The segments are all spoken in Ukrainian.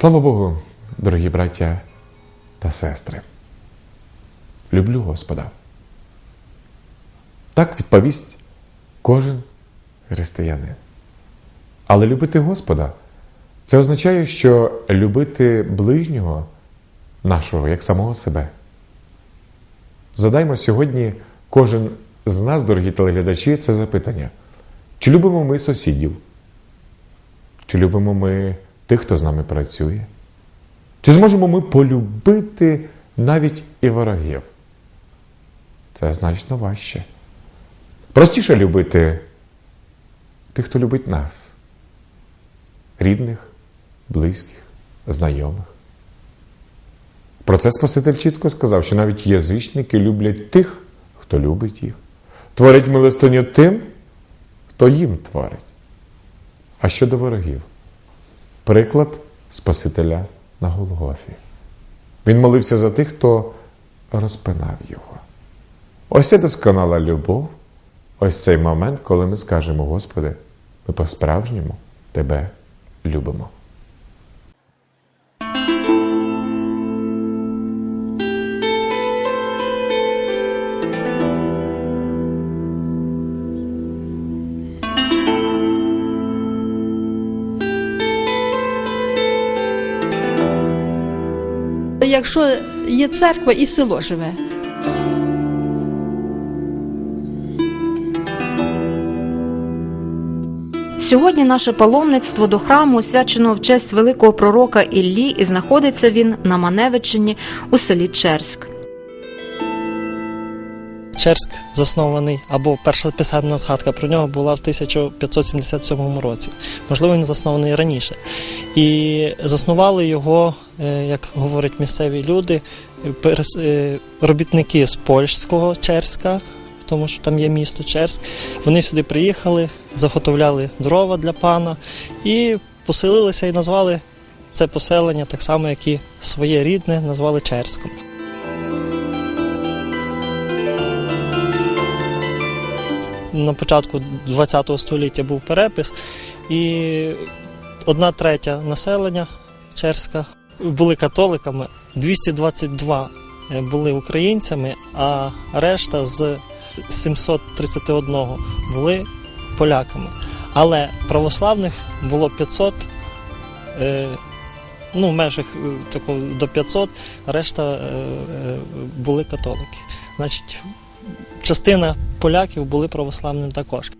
Слава Богу, дорогі браття та сестри. Люблю Господа. Так відповість кожен християнин. Але любити Господа це означає, що любити ближнього нашого як самого себе. Задаймо сьогодні кожен з нас, дорогі телеглядачі, це запитання: чи любимо ми сусідів? Чи любимо ми тих, хто з нами працює? Чи зможемо ми полюбити навіть і ворогів? Це значно важче. Простіше любити тих, хто любить нас, рідних, близьких, знайомих. Про це Спаситель чітко сказав, що навіть язичники люблять тих, хто любить їх, творять милостиню тим, хто їм творить. А щодо ворогів, приклад Спасителя на Голгофі. Він молився за тих, хто розпинав його. Ось це досконала любов, ось цей момент, коли ми скажемо, Господи, ми по-справжньому Тебе любимо. Якщо є церква, і село живе. Сьогодні наше паломництво до храму освячено в честь великого пророка Іллі, і знаходиться він на Маневичині у селі Черськ. Черськ заснований, або перша писемна згадка про нього була в 1577 році. Можливо, він заснований раніше. І заснували його, е, як говорять місцеві люди, е, робітники з польського Черська, тому що там є місто Черськ. Вони сюди приїхали, заготовляли дрова для пана і поселилися і назвали це поселення так само, як і своє рідне, назвали Черськом. На початку ХХ століття був перепис, і одна третя населення черська були католиками, 222 були українцями, а решта з 731 були поляками. Але православних було 500, е, ну, в межах е, такого до 500, решта е, е, були католики. Значить, частина поляків були православними також.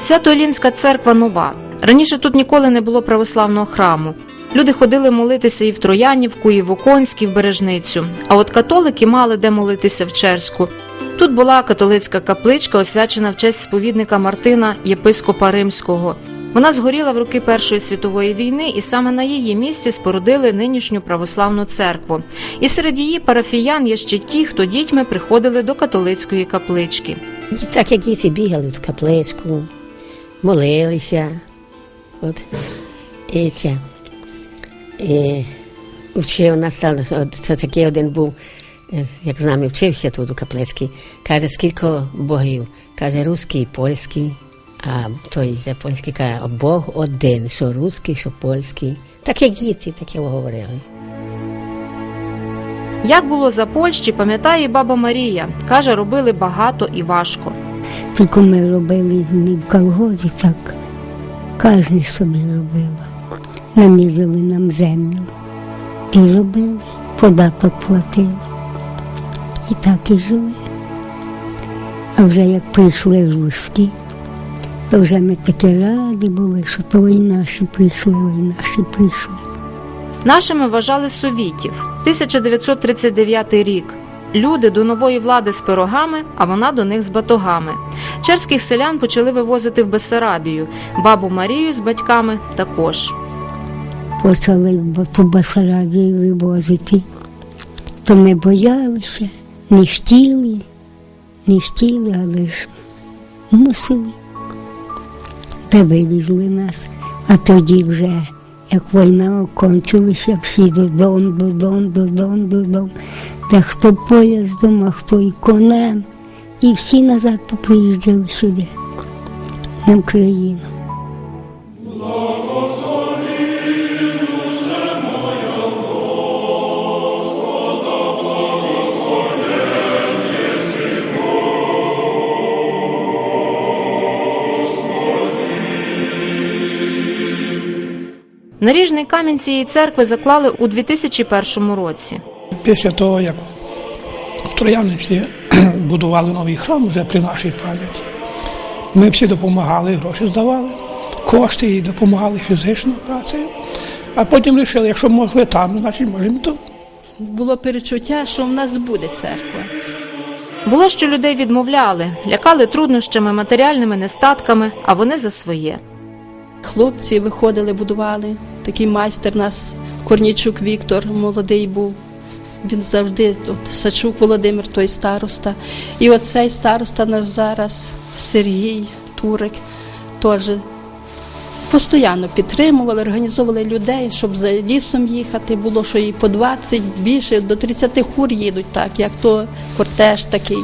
Свято-Елінська церква нова. Раніше тут ніколи не було православного храму. Люди ходили молитися і в Троянівку, і в Оконськ, і в Бережницю. А от католики мали де молитися в Черську. Тут була католицька капличка, освячена в честь сповідника Мартина, єпископа Римського. Вона згоріла в роки Першої світової війни, і саме на її місці спорудили нинішню православну церкву. І серед її парафіян є ще ті, хто дітьми приходили до католицької каплички. Так як діти бігали в капличку, молилися. От. І це. І вчив нас, це такий один був, е, як з нами вчився тут у капличці. Каже, скільки богів? Каже, русський польський. А той же польський каже, «А Бог один, що русський, що польський. Так як діти, таке говорили. Як було за Польщі, пам'ятає і баба Марія. Каже, робили багато і важко. Тільки ми робили не в колгозі, так кожен собі робила. Намірили нам землю і робили, податок платили. І так і жили. А вже як прийшли руські, то вже ми такі раді були, що то і наші прийшли, і наші прийшли. Нашими вважали совітів. 1939 рік. Люди до нової влади з пирогами, а вона до них з батогами. Черських селян почали вивозити в Бесарабію. Бабу Марію з батьками також. почали в ту Басарабію вивозити. То ми боялися, не хотіли, не хотіли, але ж мусили. Та вивезли нас. А тоді вже, як війна окончилася, всі додому, додому, додому, додому. Та хто поїздом, а хто і конем. І всі назад поприїжджали сюди, на Україну. Наріжний камінь цієї церкви заклали у 2001 році. Після того, як в Троянівці будували новий храм вже при нашій пам'яті, ми всі допомагали, гроші здавали, кошти і допомагали фізично працею. А потім вирішили, якщо могли там, значить можемо тут. Було перечуття, що в нас буде церква. Було, що людей відмовляли, лякали труднощами, матеріальними нестатками, а вони за своє. Хлопці виходили, будували. Такий майстер нас Корнічук Віктор, молодий був. Він завжди, от Сачук Володимир, той староста. І оцей староста нас зараз, Сергій Турик, теж постійно підтримували, організовували людей, щоб за лісом їхати. Було, що і по 20, більше, до 30 хур їдуть, так, як то кортеж такий.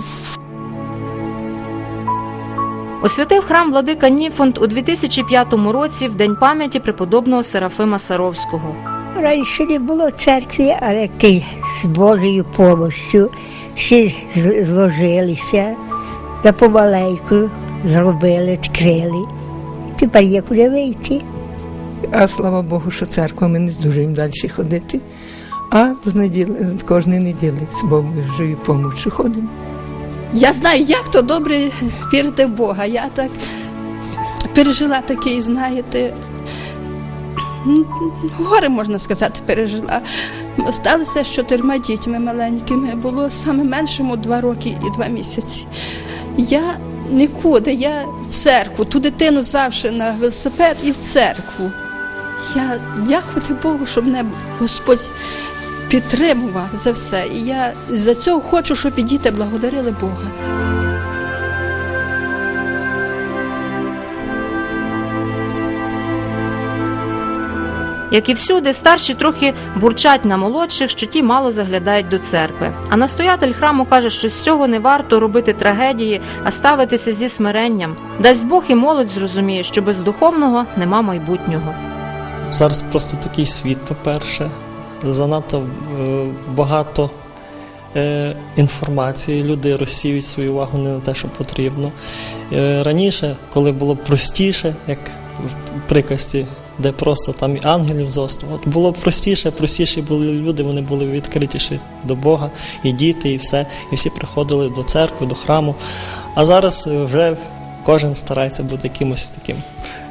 Освятив храм владика Ніфонт у 2005 році в день пам'яті преподобного Серафима Саровського. Раніше не було церкви, але з Божою допомогою всі зложилися, та помаленьку зробили, відкрили. Тепер є куди вийти. А слава Богу, що церква ми не здужуємо далі ходити. А з неділі, кожної неділі з Божою помочі ходимо. Я знаю, як то добре вірити в Бога. Я так пережила такий, знаєте, м, горе, можна сказати, пережила. Осталися з чотирма дітьми маленькими. Було саме меншому два роки і два місяці. Я нікуди, я в церкву, ту дитину завжди на велосипед і в церкву. Я дякувати Богу, щоб мене Господь підтримував за все. І я за цього хочу, щоб і діти благодарили Бога. Як і всюди, старші трохи бурчать на молодших, що ті мало заглядають до церкви. А настоятель храму каже, що з цього не варто робити трагедії, а ставитися зі смиренням. Дасть Бог і молодь зрозуміє, що без духовного нема майбутнього. Зараз просто такий світ, по-перше, занадто е, багато е, інформації. Люди розсіюють свою увагу не на те, що потрібно. Е, раніше, коли було простіше, як в приказці, де просто там і ангелів зосту, от було простіше, простіші були люди, вони були відкритіші до Бога, і діти, і все. І всі приходили до церкви, до храму. А зараз вже кожен старається бути якимось таким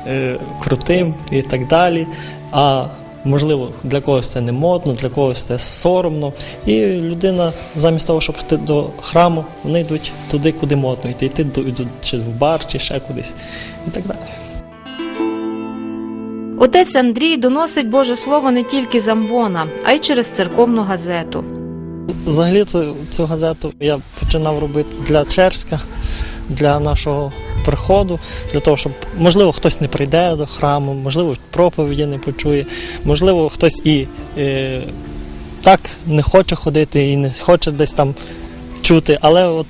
е, крутим і так далі. А можливо, для когось це не модно, для когось це соромно. І людина, замість того, щоб йти до храму, вони йдуть туди, куди модно йти, йти до, йдуть чи в бар, чи ще кудись, і так далі. Отець Андрій доносить Боже Слово не тільки з Амвона, а й через церковну газету. Взагалі цю, цю газету я починав робити для Черська, для нашого приходу, для того, щоб можливо хтось не прийде до храму, можливо, проповіді не почує, можливо, хтось і е, так не хоче ходити і не хоче десь там чути, але от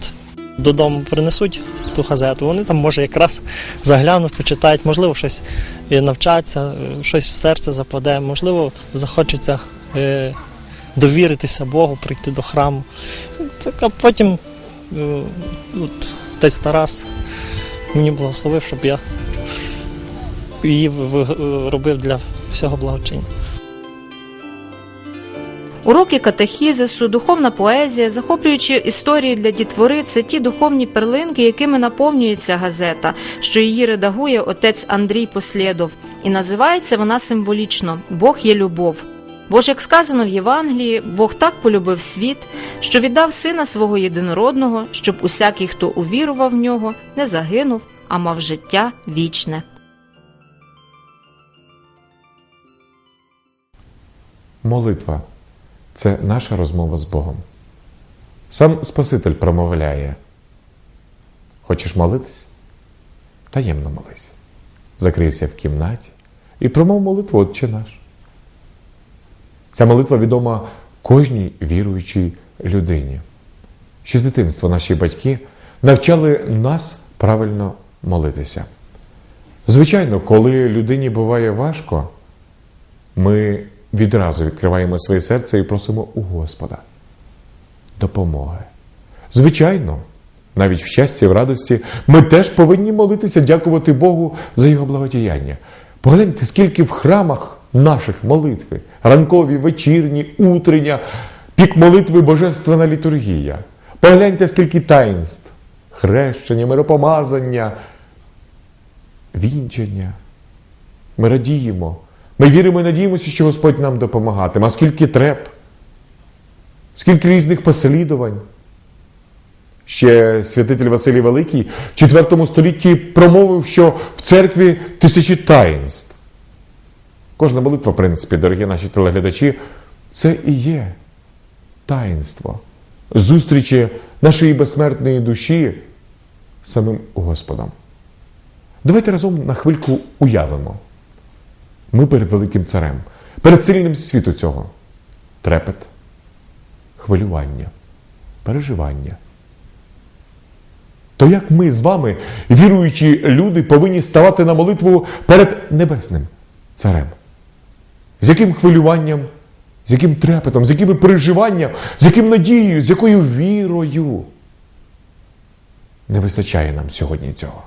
додому принесуть ту газету, вони там може якраз заглянуть, почитають, можливо, щось е, навчаться, е, щось в серце западе, можливо, захочеться. Е, довіритися Богу, прийти до храму. Так, а потім от, отець Тарас мені благословив, щоб я її робив для всього благочиння. Уроки катехізису, духовна поезія, захоплюючі історії для дітвори це ті духовні перлинки, якими наповнюється газета, що її редагує отець Андрій Послєдов. І називається вона символічно Бог є любов. Бо ж, як сказано в Євангелії, Бог так полюбив світ, що віддав сина свого єдинородного, щоб усякий, хто увірував в нього, не загинув, а мав життя вічне. Молитва це наша розмова з Богом. Сам Спаситель промовляє: Хочеш молитись? Таємно молись. Закрийся в кімнаті і промов молитву Отче наш. Ця молитва відома кожній віруючій людині. Ще з дитинства наші батьки навчали нас правильно молитися. Звичайно, коли людині буває важко, ми відразу відкриваємо своє серце і просимо у Господа допомоги. Звичайно, навіть в щасті, в радості, ми теж повинні молитися, дякувати Богу за його благодіяння. Погляньте, скільки в храмах наших молитви, ранкові, вечірні, утрення, пік молитви Божественна літургія. Погляньте, скільки таїнств, хрещення, миропомазання, вінчення. Ми радіємо. Ми віримо і надіємося, що Господь нам допомагатиме. А скільки треб, скільки різних послідувань. Ще святитель Василій Великий в IV столітті промовив, що в церкві тисячі таїнств. Кожна молитва, в принципі, дорогі наші телеглядачі, це і є таїнство зустрічі нашої безсмертної душі самим Господом. Давайте разом на хвильку уявимо. Ми перед великим царем, перед сильним світу цього. Трепет, хвилювання, переживання. То як ми з вами, віруючі люди, повинні ставати на молитву перед небесним царем? З яким хвилюванням, з яким трепетом, з якими переживанням, з яким надією, з якою вірою? Не вистачає нам сьогодні цього.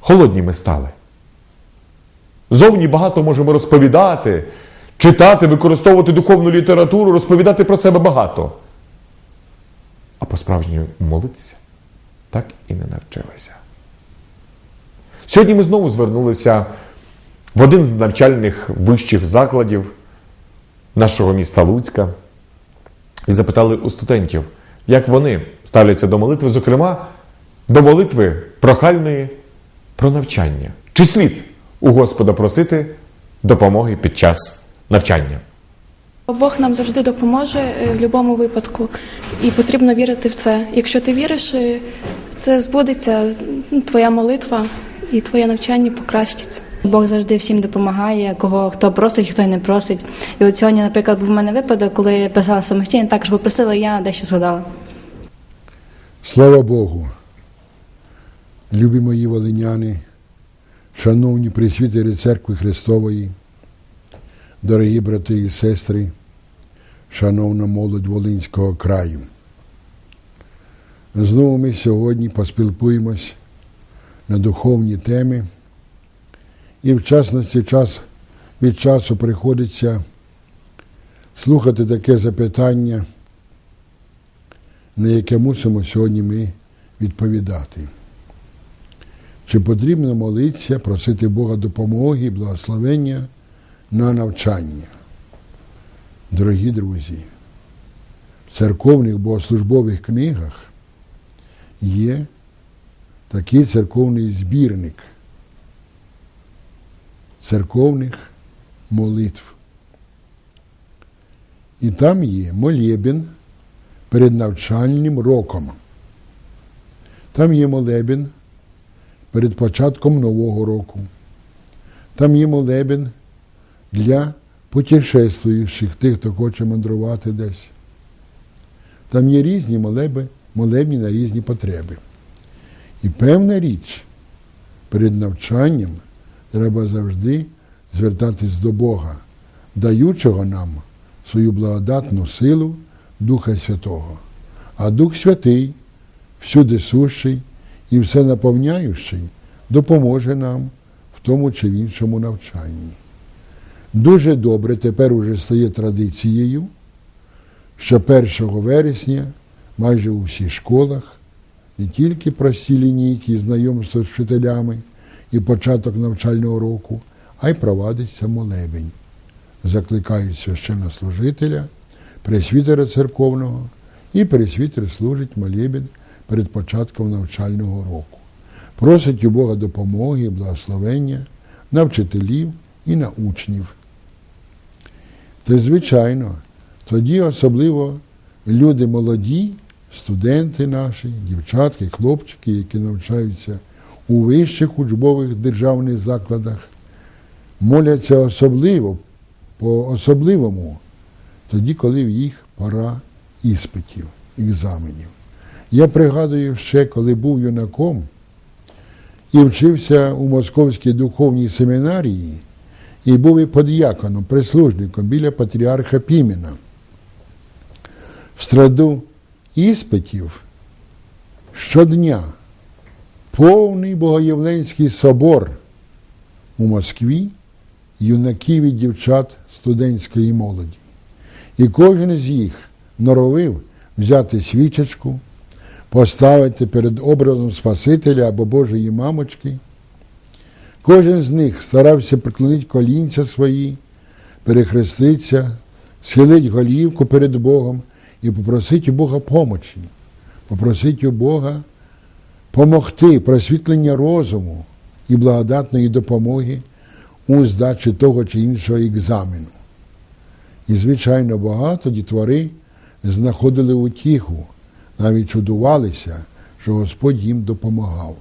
Холодні ми стали. Зовні багато можемо розповідати, читати, використовувати духовну літературу, розповідати про себе багато. А по-справжньому молитися так і не навчилися. Сьогодні ми знову звернулися в один з навчальних вищих закладів нашого міста Луцька і запитали у студентів, як вони ставляться до молитви, зокрема, до молитви прохальної про навчання. Чи слід у Господа просити допомоги під час навчання? Бог нам завжди допоможе е, в будь-якому випадку, і потрібно вірити в це. Якщо ти віриш, е, це збудеться, ну, твоя молитва і твоє навчання покращиться. Бог завжди всім допомагає, кого хто просить, хто й не просить. І от сьогодні, наприклад, був в мене випадок, коли я писала самостійно, також попросила, я дещо згадала. Слава Богу, любі мої волиняни, шановні присвітери Церкви Христової, дорогі брати і сестри, шановна молодь Волинського краю. Знову ми сьогодні поспілкуємось на духовні теми, і в частності час від часу приходиться слухати таке запитання, на яке мусимо сьогодні ми відповідати. Чи потрібно молитися, просити Бога допомоги, благословення на навчання? Дорогі друзі, в церковних богослужбових книгах є такий церковний збірник церковних молитв. І там є молебен перед навчальним роком. Там є молебен перед початком Нового року. Там є молебен для путешествуючих, тих, хто хоче мандрувати десь. Там є різні молеби, молебні на різні потреби. І певна річ, перед навчанням треба завжди звертатись до Бога, даючого нам свою благодатну силу Духа Святого. А Дух Святий, всюди сущий і все наповняючий, допоможе нам в тому чи в іншому навчанні. Дуже добре тепер уже стає традицією, що 1 вересня майже у всіх школах не тільки прості лінійки, знайомство з вчителями і початок навчального року, а й провадиться молебень. Закликають священнослужителя, пресвітера церковного, і пресвітер служить молебень перед початком навчального року. Просить у Бога допомоги і благословення на вчителів і на учнів. Та, звичайно, тоді особливо люди молоді, студенти наші, дівчатки, хлопчики, які навчаються у вищих учбових державних закладах, моляться особливо, по особливому, тоді, коли в їх пора іспитів, екзаменів. Я пригадую ще, коли був юнаком і вчився у Московській духовній семінарії, і був і под'яконом, прислужником біля патріарха Пімена. В страду іспитів щодня повний Богоявленський собор у Москві юнаків і дівчат студентської молоді. І кожен з їх норовив взяти свічечку, поставити перед образом Спасителя або Божої мамочки. Кожен з них старався приклонити колінця свої, перехреститися, схилить голівку перед Богом і попросити у Бога помочі, попросити у Бога помогти просвітлення розуму і благодатної допомоги у здачі того чи іншого екзамену. І, звичайно, багато дітвори знаходили утіху, навіть чудувалися, що Господь їм допомагав.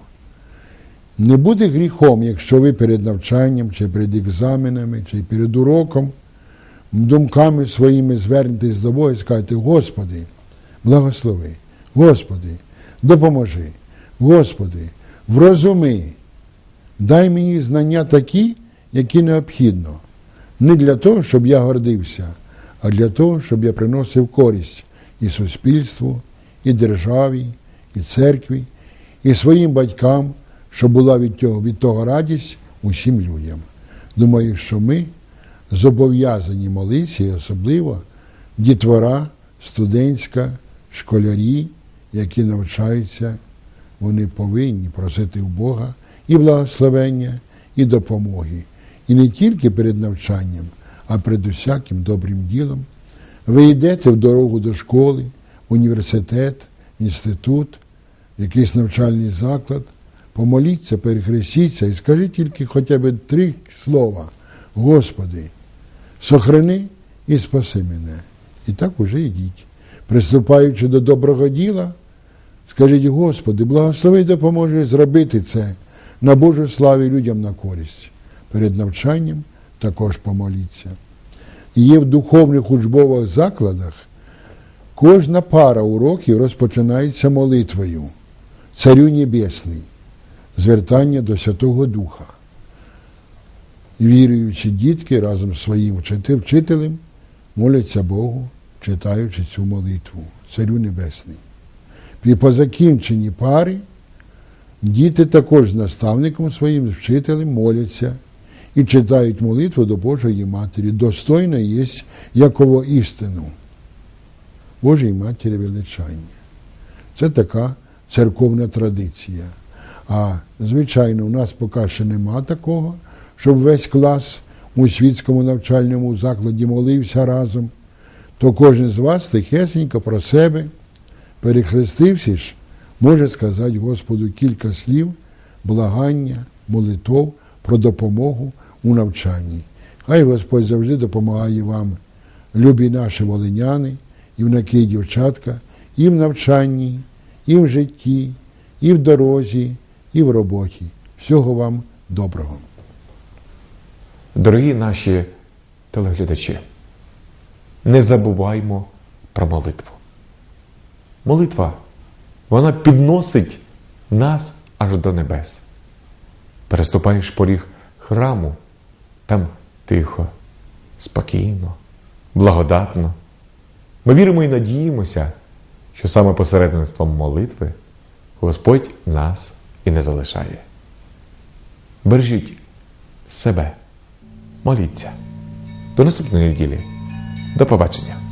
Не буде гріхом, якщо ви перед навчанням, чи перед екзаменами, чи перед уроком думками своїми звернетесь до Бога і скажете, Господи, благослови, Господи, допоможи, Господи, врозуми, дай мені знання такі, які необхідно. Не для того, щоб я гордився, а для того, щоб я приносив користь і суспільству, і державі, і церкві, і своїм батькам, щоб була від того, від того радість усім людям. Думаю, що ми зобов'язані молитися, особливо дітвора, студентська, школярі, які навчаються, вони повинні просити у Бога і благословення, і допомоги. І не тільки перед навчанням, а перед усяким добрим ділом. Ви йдете в дорогу до школи, університет, інститут, якийсь навчальний заклад, помоліться, перехрестіться і скажіть тільки хоча б три слова. Господи, сохрани і спаси мене. І так уже йдіть. Приступаючи до доброго діла, скажіть, Господи, благослови допоможи зробити це на Божу славу і людям на користь. Перед навчанням також помоліться. І є в духовних учбових закладах кожна пара уроків розпочинається молитвою Царю Небесний, звертання до Святого Духа. І віруючі дітки разом з своїм вчителем моляться Богу, читаючи цю молитву Царю Небесний. І по закінченні пари діти також з наставником своїм, з вчителем моляться і читають молитву до Божої Матері. Достойно є яково істину. Божої Матері величання. Це така церковна традиція. А звичайно, у нас поки ще нема такого, щоб весь клас у світському навчальному закладі молився разом, то кожен з вас тихесенько про себе, перехрестився ж, може сказати Господу кілька слів, благання, молитов про допомогу у навчанні. Хай Господь завжди допомагає вам, любі наші волиняни, юнаки і дівчатка, і в навчанні, і в житті, і в дорозі, і в роботі. Всього вам доброго. Дорогі наші телеглядачі, не забуваймо про молитву. Молитва, вона підносить нас аж до небес. Переступаєш поріг храму, там тихо, спокійно, благодатно. Ми віримо і надіємося, що саме посередництвом молитви Господь нас і не залишає. Бережіть себе, моліться. До наступної неділі. До побачення.